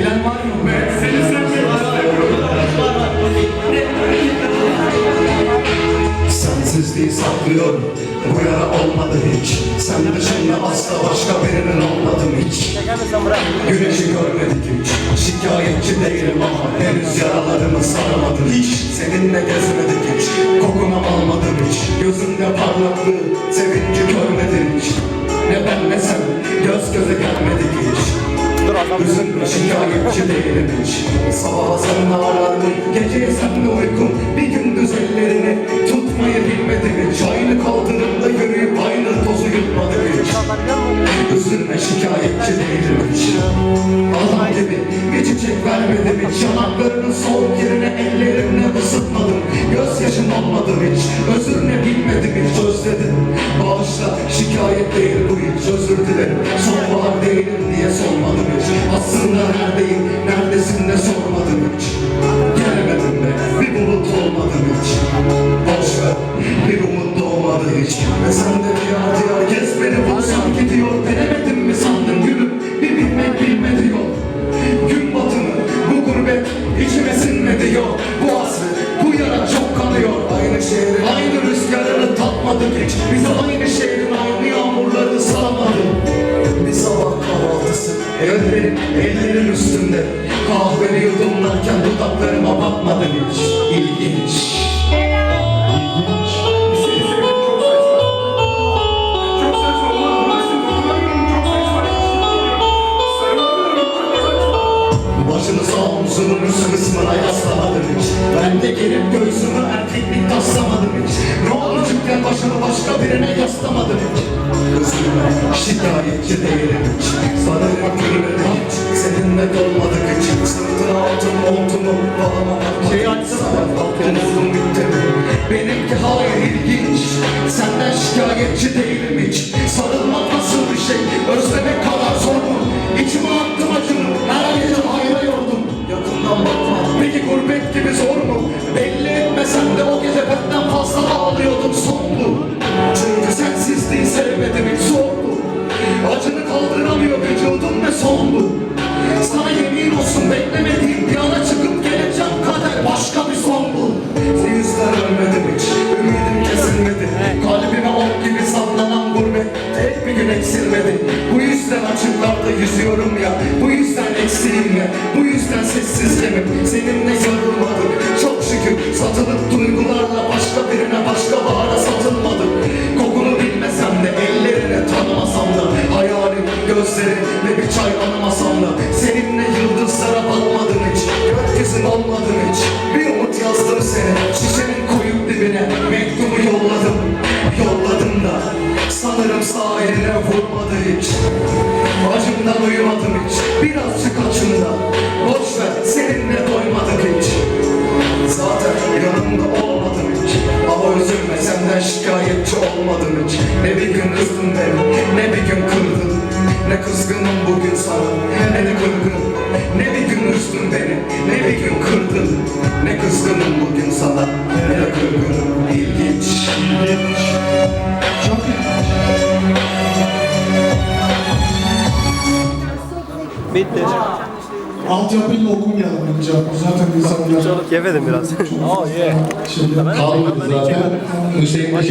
Bilen var mı? Ben seni sevmek Sensizliği saklıyorum Bu yara olmadı hiç. Sen dışında asla başka birinin olmadım hiç. Güneşi görmedik hiç. Şikayetçi değilim ama Henüz yaralarımı saramadım hiç. Seninle gezmedik hiç. Kokunu almadım Üzülme şikayetçi değilim hiç Sabaha seninle ağlardım Geceye senle uykum. Bir gündüz ellerini tutmayı bilmedim hiç. Aynı kaldırımda yürüyüp aynı tozu yutmadım hiç. Üzülme şikayetçi değilim hiç Allah gibi bir çiçek vermedim hiç. Yanaklarının soğuk yerine ellerimle ısıtmadım. Gözyaşım olmadı hiç. Özür ne bilmedim hiç. Özledim Aslında neredeyim neredesin de sormadım hiç. Gelemedim de bir bulut olmadım hiç. Boş ver bir umut doğmadı hiç. Ve sen de diyar diyar gez beni bulsam gidiyor. Denemedim mi sandın gülüm bir bilmek bilmedi yol Gün batımı bu gurbet içime sinmedi yok. Bu hasret bu yara çok kanıyor. Aynı şehrin aynı rüzgarını tatmadık hiç. Biz aynı şehrin aynı yağmurları salamadık ellerim ellerin üstünde Kahveni yudumlarken dudaklarıma bakmadın hiç İlginç Seni sevmek çok saçma. Çok saçma ulan. Buna şimdi dokunamıyorum. Çok saçma. Sarılamıyorum. Çok saçma. Başını sağ omzunun üst kısmına yaslamadın hiç Ben de gelip göğsümü erkeklik taslamadım şikayetçi değilim hiç Sanırım gülmedim hiç Seninle dolmadık hiç Sırtına altın montumu Bağlama şey açsana Altın oldum bitti mi Benimki hayır ilginç Senden şikayetçi değilim hiç Sarılmak nasıl bir şey? Özlemek eksilmedi Bu yüzden açıklarda yüzüyorum ya. Bu yüzden eksiğim ya. Bu yüzden sessizliğim Seninle yorulmadım Çok şükür satılıp duygularla Başka birine başka bahara satılmadım Kokunu bilmesem de Ellerine tanımasam da Hayalim gözlerin ve bir çay anımasam da Seninle yıldızlara bakmadım hiç Gökyüzün olmadım hiç Sanırım sağ eline vurmadı hiç. Acımdan uyumadım hiç. Birazcık açımda Boş ver seninle doymadık hiç. Zaten yanımda olmadım hiç. Ama üzülme senden şikayetçi olmadım hiç. Ne bir gün üzdün beni Ne bir gün kırdın. Ne kızgınım bugün sana Ne de kırgınım Bitti. Altyapıyla okumayalım önce. Zaten insanlar Yemedim biraz. şey Kalmadı zaten Hüseyin